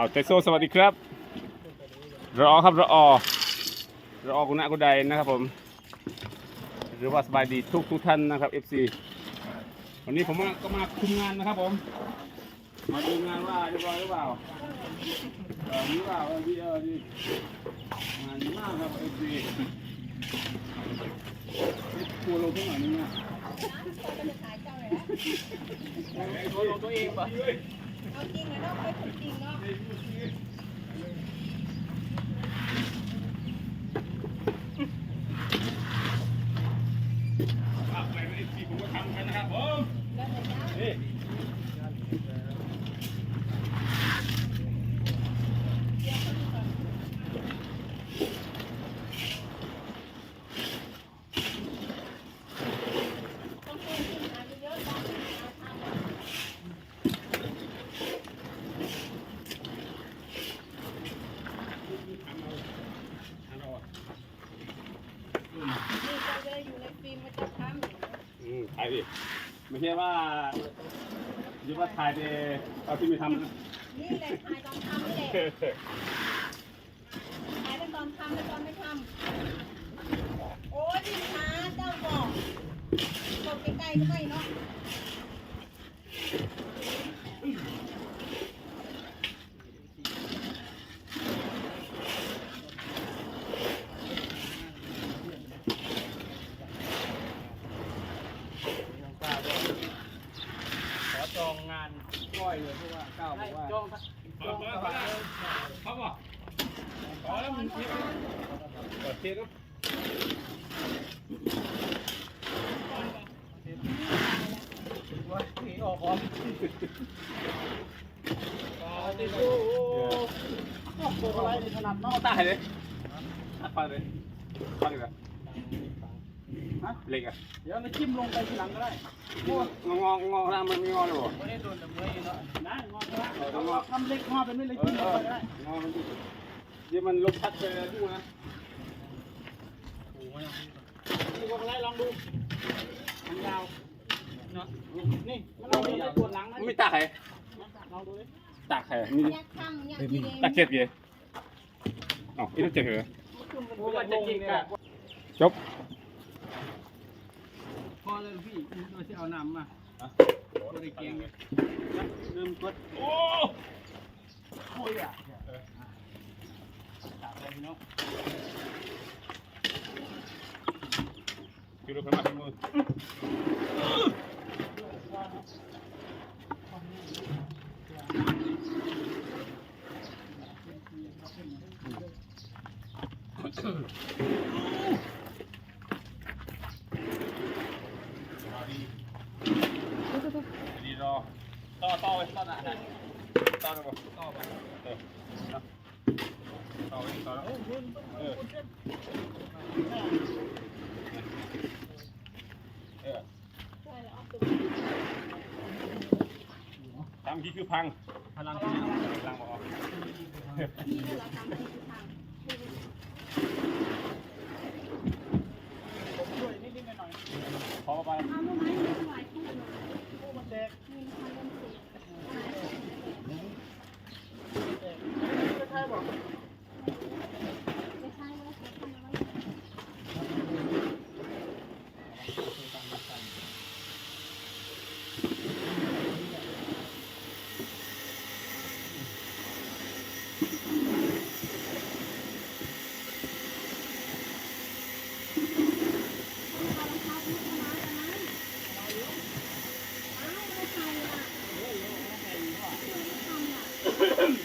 บ่าวเตโซสวัสดีครับรอครับรอรอกุณะกุใดนะครับผม หรือว่าสบายดีทุกทุกท่านนะครับ FC วันนี้ผมก็มาคุมงานนะครับผม มาดูงานว่าเรียบร้อยหรือเปล่าเออเปล่าเออดีเออดีงานดีมากครับ FC ครัวลงทุกหน่อยนึงนะครัวลงตัวเองปะ นะเนาะไปถึงจริงเนาะครับผมนที่ผมทำกันนะครับผม แล้วแต่เจ้า นี่ต้องพูดขึ้นมาเยอะๆตอนที่เราทำนี่ก็จะอยู่ในฟิล์มมันจะท ดิไม่ใช่ว่ายุว่าถ่ายแต่ตอนที่ไม่ทำนะนี่แหละถ่ายตอนทำนี่แหละถ่ายเป็นตอนทำแต่ตอนไม่ทำโอ้ยดิช้าเจ้าบอกบอกใกล้ๆก็ไม่เนาะ ขอจองงานก้อยเลยเพราะว่าก้าวบอกว่าจองจองเขาบอกขอแล้วมันเทียบกดเทียบก็ว่าหนีออกก่อนอ๋อติดโอ้โหโอ้โหอะไรในขนาดนอกตายเลยตัดไปเลยฟังเลย ฮะเล็กอะเดี๋ยวเราจิ้มลงไปทีหลังก็ได้งองงองอแล้วมันไม่งอเลยบ่ไม่ได้โดนแต่เมื่อยเนาะนะงอก็ได้เราทำเล็กงอเป็นไม่เลยเอจิ้อมลเองอไปก็ได้งอมันดิเดี๋ยวมันลบชัดไปดูนะดูก็ได้ลองดูทางยาวเนาะนี่มันเราไม่ได้ปวดหลังนะไม่ตากใครลองดูดิตากใครนี่อยากทำอยากกินเองตากเจ็บยี่อ๋ออีนั่นเจ็บเหรอเพราะว่าจะกินกะจบพอ เลยพี่เราจะเอาน้ำมาไม่ได้เก่งลืมกดโอ้โอ้ยอะตัดเลยพี่น้องคือรถพม่าทั้งมือ ต่อต่อไปต่อหน้าต่อไปต่อไปเออต่อไปต่อแล้วเออเออทำที่คือพังพลังพังบอกนี่เราทำให้ทุกทาง ผมช่วยนิดๆหน่อยพอไปทำรู้ไหมมีหลายคู่เลยๆผู้มันแตกมีทำเป็นสีแตกไม่ใช่บอกไม่ใช่ว่าเขาทำอะไร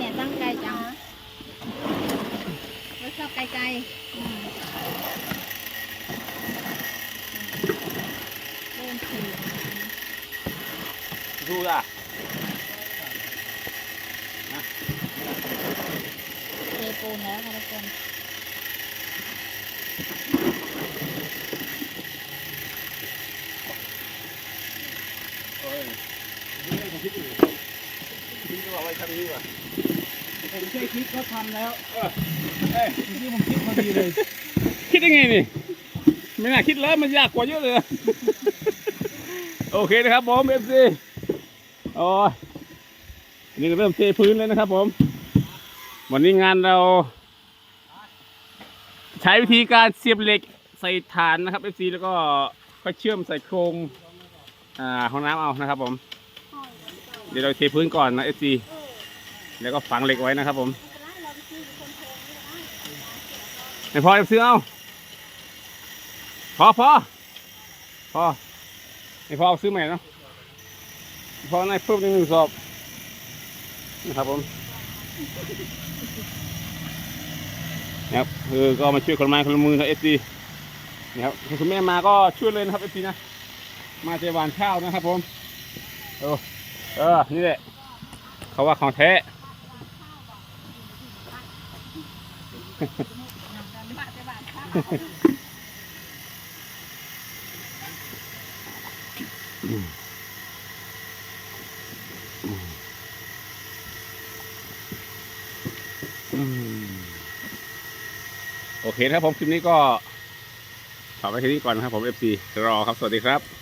กล้องใครเนี่ยตั้งไกลจังแล้วชอบไกลๆอืมเริ่มขี่ดูล่ะเเทปู ผมคิดอยู่คิดก็เอาไว้ทำนี้ว่ะผมใช้คิดเขาทำแล้วเออเอ้ยทีนี้ผมคิดพอดีเลยคิดยังไงนี่ ไม่น่าคิดเลยมันยากกว่าเยอะเลย โอเคนะครับผมเอฟซีโอ้ยนี่ก็เริ่มเทพื้นแล้วนะครับผม วันนี้งานเรา ใช้วิธีการเสียบเหล็กใส่ฐานนะครับเอฟซีแล้วก็ค่อยเชื่อมใส่โครงอ่าห้องน้ำเอานะครับผม เดี๋ยวเราเทพื้นก่อนนะเอฟซี แล้วก็ฝังเหล็กไว้นะครับผมไม่พอเอฟซีเอาพอพอพอไม่พอเอาซื้อใหม่เนาะพอในเพิ่มหนึ่งสอบนะครับผมนะครับคือก็มาช่วยคนไม้คนมือนะเอฟซีนะครับคุณแม่มาก็ช่วยเลยนะครับเอฟซีนะมาเจวานข้าวนะครับผมเออเออนี่แหละเขาว่าของแท้ อืม โอเคนะครับผมคลิปนี้ก็ฝากไว้แค่นี้ก่อนนะครับผม FC รอครับ สวัสดีครับ